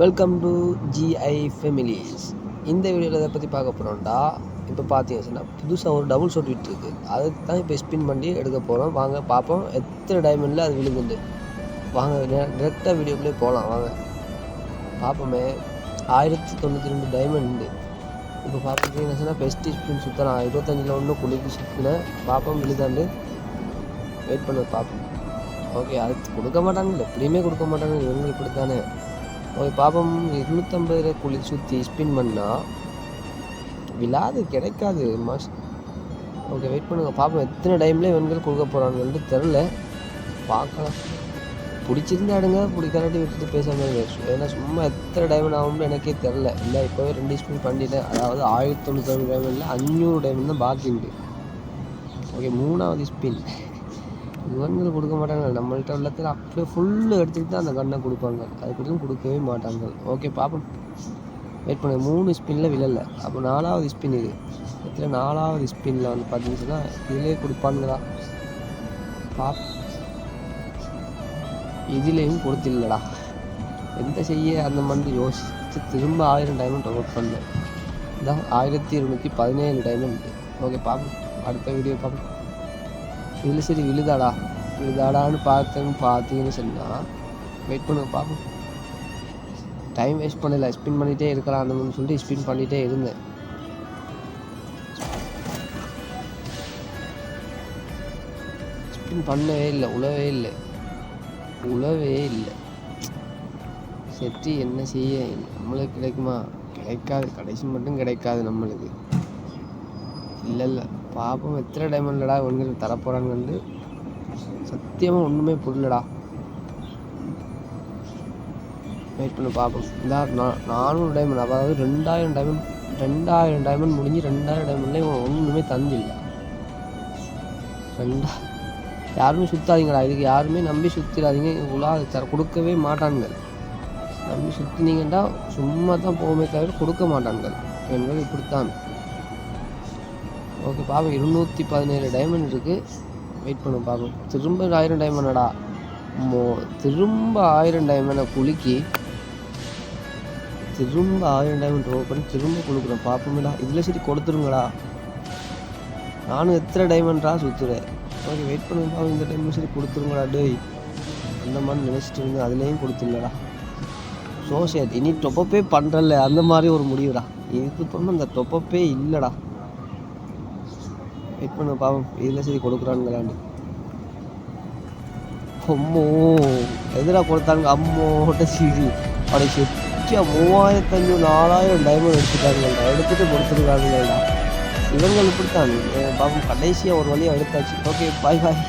Welcome to GI families இந்த வீடியோவில் இதை பற்றி பார்க்க போகிறோம்டா இப்போ பார்த்தீங்கன்னா புதுசாக ஒரு டபுள் ஷாட் விட்டுருக்கு அதுக்கு தான் இப்போ ஸ்பின் பண்ணி எடுக்க போகிறோம் வாங்க பார்ப்போம். எத்தனை டைமண்டில் அது விழுகுண்டு வாங்க டேரெக்டாக வீடியோக்குள்ளே போகலாம் வாங்க. பார்ப்போமே. ஆயிரத்தி தொண்ணூற்றி ரெண்டு டைமண்ட் இப்போ பார்த்தீங்கன்னா பெஸ்ட் ஸ்பின் சுற்றலாம் இருபத்தஞ்சில் ஒன்று குளிக்கு சுற்றினேன் பார்ப்போம் விழுதாண்டு. வெயிட் பண்ண பார்ப்போம். ஓகே அது கொடுக்க மாட்டாங்கல்ல. எப்படியுமே கொடுக்க மாட்டாங்க இவங்களுக்கு இப்படி தானே ஓகே பாப்பம் இருநூற்றம்பது குழி சுற்றி ஸ்பின் பண்ணால் விழாது கிடைக்காது மாஸ். ஓகே வெயிட் பண்ணுங்க. பாப்போம் எத்தனை டைமில் இவன்கள் கொடுக்க போகிறாங்கன்னு தெரில பார்க்கலாம். பிடிச்சிருந்தா அடுங்க பிடிக்காட்டி விட்டுட்டு பேசாமல் மாதிரி ஏன்னா சும்மா எத்தனை டைமண்ட் ஆகும்னு எனக்கே தெரில இல்லை இப்போவே ரெண்டு ஸ்பின் பண்ணிட்டேன். அதாவது ஆயிரத்தி தொண்ணூற்றி டைமண்டில் அஞ்சூறு டைமண்ட் தான் பாக்கி உண்டு ஓகே மூணாவது ஸ்பின் இவங்க கொடுக்க மாட்டாங்க. நம்மள்ட்ட உள்ளத்தில் அப்படியே ஃபுல்லு எடுத்துக்கிட்டு தான் அந்த கண்ணை கொடுப்பாங்க. அதுக்கப்புறம் கொடுக்கவே மாட்டாங்க. ஓகே பார்ப்போம் வெயிட் பண்ணுங்க. மூணு ஸ்பின்னில் விழல. அப்போ நாலாவது ஸ்பின் இது. இதில் நாலாவது ஸ்பின்னில் வந்து பார்த்தீங்கன்னா இதிலே கொடுப்பானுங்களா? பாப் இதுலேயும் கொடுத்தில்லடா. எந்த செய்ய அந்த மாதிரி யோசித்து திரும்ப ஆயிரம் டைமண்ட் ஒர்க் பண்ணேன் இதான் ஆயிரத்தி இருநூற்றி பதினேழு டைமண்ட் ஓகே பார்ப்போம் அடுத்த வீடியோ பார்ப்போம் இதில் சரி விழுதாடா. விழுதாடான்னு பார்த்தேன்னு பார்த்தீங்கன்னு சொன்னால் வெயிட் பண்ணுங்க பார்ப்போம். டைம் வேஸ்ட் பண்ணல ஸ்பின் பண்ணிகிட்டே இருக்கலாம் அந்த மாதிரி சொல்லிட்டு ஸ்பின் பண்ணிகிட்டே இருந்தேன். ஸ்பின் பண்ணவே இல்லை உழவே இல்லை. உழவே இல்லை. செட்டி என்ன செய்ய? நம்மளுக்கு கிடைக்குமா? கிடைக்காது. கடைசி மட்டும் கிடைக்காது நம்மளுக்கு. இல்லை இல்லை பாப்போம் எத்தனை டைமண்ட்லடா உங்களுக்கு தரப்போகிறாங்கன்னு சத்தியமாக ஒன்றுமே புரியலடா. வெயிட் பண்ணி பார்ப்போம் இந்த நான் நானூறு டைமண்ட் அதாவது ரெண்டாயிரம் டைமண்ட் ரெண்டாயிரம் டைமண்ட் முடிஞ்சு ரெண்டாயிரம் டைமண்ட்ல இவன் ஒன்றுமே தந்தில்லை. ரெண்டா யாருமே சுற்றாதீங்கடா இதுக்கு யாருமே நம்பி சுற்றிடாதீங்க உலா தர கொடுக்கவே மாட்டான்கள் நம்பி சுற்றினீங்கன்னா சும்மா தான் போகுமே தவிர கொடுக்க மாட்டான்கள் என்பது இப்படித்தான். ஓகே பார்ப்போம் இருநூற்றி பதினேழு டைமண்ட் இருக்குது வெயிட் பண்ண பார்ப்போம் திரும்ப ஆயிரம் டைமண்டடா மோ திரும்ப ஆயிரம் டைமண்டை குலுக்கி திரும்ப ஆயிரம் டைமண்ட் ட்ரோ பண்ணி திரும்ப கொடுக்குறேன் பார்ப்போமேடா இதில் சரி கொடுத்துருங்கடா. நானும் எத்தனை டைமண்டா சுற்றுறேன் ஓகே வெயிட் பண்ணுங்க பாவம் இந்த டைம் சரி கொடுத்துருங்கடா டேய். அந்த மாதிரி நினச்சிட்டு இருந்தேன் அதுலேயும் கொடுத்துருங்கடா ஸோ சரி இனி டொப்பப்பே பண்ணுறல அந்த மாதிரி ஒரு முடிவுடா. இதுக்கு பண்ண அந்த டொப்பப்பே இல்லைடா. வெயிட் பண்ண பாவம் இதில் சரி கொடுக்குறானுங்களான்னு அம்மோ எதிராக கொடுத்தாங்க அம்மோட்ட சீரி அப்படி சுற்றியா மூவாயிரத்தஞ்சு அஞ்சூறு நாலாயிரம் டைமண்ட் எடுத்துட்டாங்கடா எடுத்துட்டு கொடுத்துருக்காங்கடா இவங்க இப்படித்தான். பாவம் கடைசியாக ஒரு வழியாக எடுத்தாச்சு. ஓகே பாய் பாய்